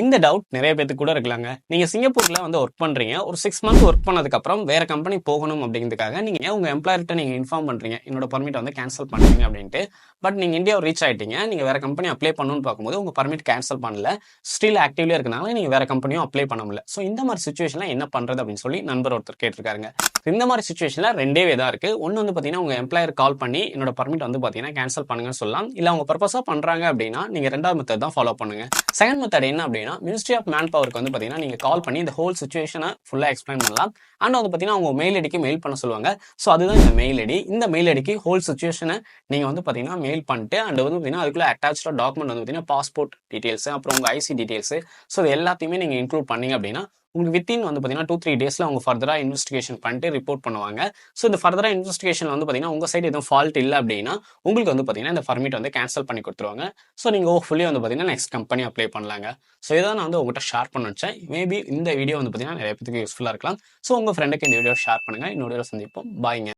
இந்த டவுட் நிறைய பேத்துக்கு கூட இருக்கலாங்க. நீங்க சிங்கப்பூர்ல வந்து ஒர்க் பண்றீங்க. ஒரு சிக்ஸ் மந்த் ஒர்க் பண்ணதுக்கு அப்புறம் வேற கம்பெனி போகணும் அப்படிங்கிறதுக்காக நீங்க ஏன் உங்க எம்ப்ளாயர்கிட்ட நீங்க இன்ஃபார்ம் பண்றீங்க? என்னோட பர்மிட் வந்து கேன்சல் பண்ணுறீங்க அப்படின்ட்டு. பட் நீங்க இந்தியா ரீச் ஆயிட்டீங்க. நீங்க வேற கம்பெனி அப்ளை பண்ணணும்னு பார்க்கும்போது உங்க பர்மிட் கேன்சல் பண்ணல. ஸ்டில் ஆக்டிவ்ல இருக்கனால நீங்க வேற கம்பெனியும் அப்ளை பண்ண முடியல. ஸோ இந்த மாதிரி சுச்சுவேஷன்ல என்ன பண்றது அப்படின்னு சொல்லி நண்பர் ஒருத்தர் கேட்டிருக்காருங்க. இந்த மாதிரி சுச்சுவேஷன்ல ரெண்டே வே தான் இருக்கு. ஒன்று வந்து பாத்தீங்கன்னா உங்க எம்ப்ளாயர் கால் பண்ணி என்னோட பர்மிட் வந்து பாத்தீங்கன்னா கேன்சல் பண்ணுங்கன்னு சொல்லலாம். இல்ல அவங்க பர்பஸா பண்றாங்க அப்படின்னா நீங்க ரெண்டாவது மெத்தட் தான் ஃபாலோ பண்ணுங்க. செகண்ட் மெத்தட் என்ன அப்படின்னா மினிஸ்ட்ரி ஆஃப் மேன் பவருக்கு வந்து பார்த்தீங்கன்னா நீங்கள் கால் பண்ணி இந்த ஹோல் சுச்சுவேஷனை ஃபுல்லாக எக்ஸ்பிளைன் பண்ணலாம். அண்ட் வந்து பார்த்தீங்கன்னா அவங்க மெயில் ஐடிக்கு மெயில் பண்ண சொல்லுவாங்க. ஸோ அதுதான் இந்த மெயில் ஐடி இந்த மெயில் ஐடிக்கு ஹோல் சுச்சுவேஷனை நீங்கள் வந்து பார்த்தீங்கன்னா மெயில் பண்ணிட்டு அண்ட் வந்து பார்த்தீங்கன்னா அதுக்குள்ள அட்டாச்சாக டாக்குமெண்ட் வந்து பார்த்தீங்கன்னா பாஸ்போர்ட் டீட்டெயில்ஸ் அப்புறம் உங்கள் ஐசி டீட்டெயில்ஸ் ஸோ இது எல்லாத்தையுமே நீங்கள் இன்க்ளூட் பண்ணீங்க அப்படின்னா உங்களுக்கு வித்தின் வந்து பார்த்தீங்கன்னா டூ த்ரீ டேஸில் அவங்க ஃபர்தராக இன்வெஸ்டிகேஷன் பண்ணிட்டு ரிப்போர்ட் பண்ணுவாங்க. ஸோ இந்த ஃபர்தராக இன்வெஸ்டிகேஷன் வந்து பார்த்தீங்கன்னா உங்கள் சைடு எதுவும் ஃபால்ட் இல்லை அப்படின்னா உங்களுக்கு வந்து பார்த்தீங்கன்னா இந்த பர்மிட் வந்து கேன்சல் பண்ணி கொடுத்துருவாங்க. ஸோ நீங்கள் ஹோப்ஃபுல்லி வந்து பார்த்தீங்கன்னா நெக்ஸ்ட் கம்பெனி அப்ளை பண்ணலாங்க. ஸோ இதான் நான் வந்து உங்கள்கிட்ட ஷேர் பண்ண வச்சேன். மேபி இந்த வீடியோ வந்து பார்த்தீங்கன்னா நிறைய பேருக்கு யூஸ்ஃபுல்லாக இருக்கலாம். ஸோ உங்கள் ஃப்ரெண்டுக்கு இந்த வீடியோ ஷேர் பண்ணுங்கள் இன்னொரு சந்திப்போம். பாய்ங்க